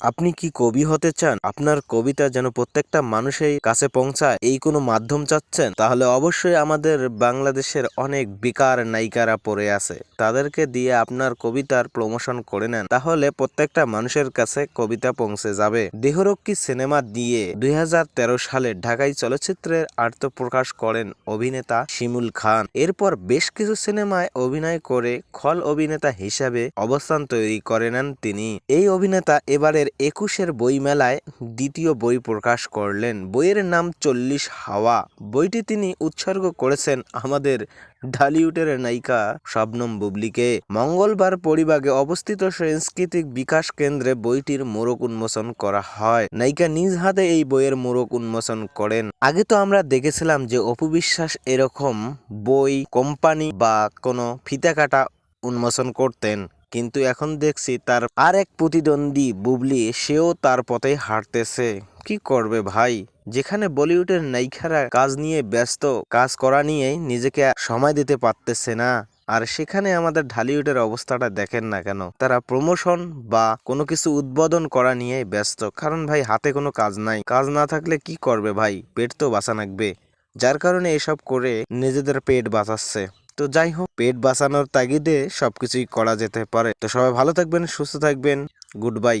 আপনি কি কবি হতে চান? আপনার কবিতা যেন প্রত্যেকটা মানুষের কাছে পৌঁছায়, এই কোনো মাধ্যম চাচ্ছেন? তাহলে অবশ্যই আমাদের বাংলাদেশের অনেক বেকার নায়িকারা পড়ে আছে। তাদেরকে দিয়ে আপনার কবিতার প্রমোশন করে নেন। তাহলে প্রত্যেকটা মানুষের কাছে কবিতা পৌঁছে যাবে। দেহরক্ষী সিনেমা দিয়ে দুই হাজার তেরো সালে ঢাকাই চলচ্চিত্রের আত্মপ্রকাশ করেন অভিনেতা শিমুল খান। এরপর বেশ কিছু সিনেমায় অভিনয় করে খল অভিনেতা হিসাবে অবস্থান তৈরি করে নেন তিনি। এই অভিনেতা এবারের একুশের বইমেলায় দ্বিতীয় বই প্রকাশ করলেন। বইয়ের নাম চল্লিশ হাওয়া। বইটি তিনি উৎসর্গ করেছেন আমাদের ঢালিউডের নায়িকা শবনম বুবলিকে। মঙ্গলবার পরিবাগে অবস্থিত সাংস্কৃতিক বিকাশ কেন্দ্রে বইটির মোড়ক উন্মোচন করা হয়। নায়িকা নিজ হাতে এই বইয়ের মোড়ক উন্মোচন করেন। আগে তো আমরা দেখেছিলাম যে অপু বিশ্বাস এরকম বই, কোম্পানি বা কোনো ফিতা কাটা উন্মোচন করতেন। কিন্তু এখন দেখছি তার আর এক প্রতিদ্বন্দ্বী বুবলি, সেও তার পথেই হাঁটতেছে। কি করবে ভাই? যেখানে বলিউডের নায়িকারা কাজ নিয়ে ব্যস্ত, কাজ করা নিয়েই নিজেকে সময় দিতে পারতেছে না। আর সেখানে আমাদের ঢালিউডের অবস্থাটা দেখেন না কেন? তারা প্রমোশন বা কোনো কিছু উদ্বোধন করা নিয়েই ব্যস্ত। কারণ ভাই, হাতে কোনো কাজ নাই। কাজ না থাকলে কি করবে ভাই? পেট তো বাঁচা লাগবে। যার কারণে এসব করে নিজেদের পেট বাঁচাচ্ছে। তো যাই হোক, পেট বাঁচানোর তাগিদে সবকিছুই করা যেতে পারে। তো সবাই ভালো থাকবেন, সুস্থ থাকবেন। Good bye.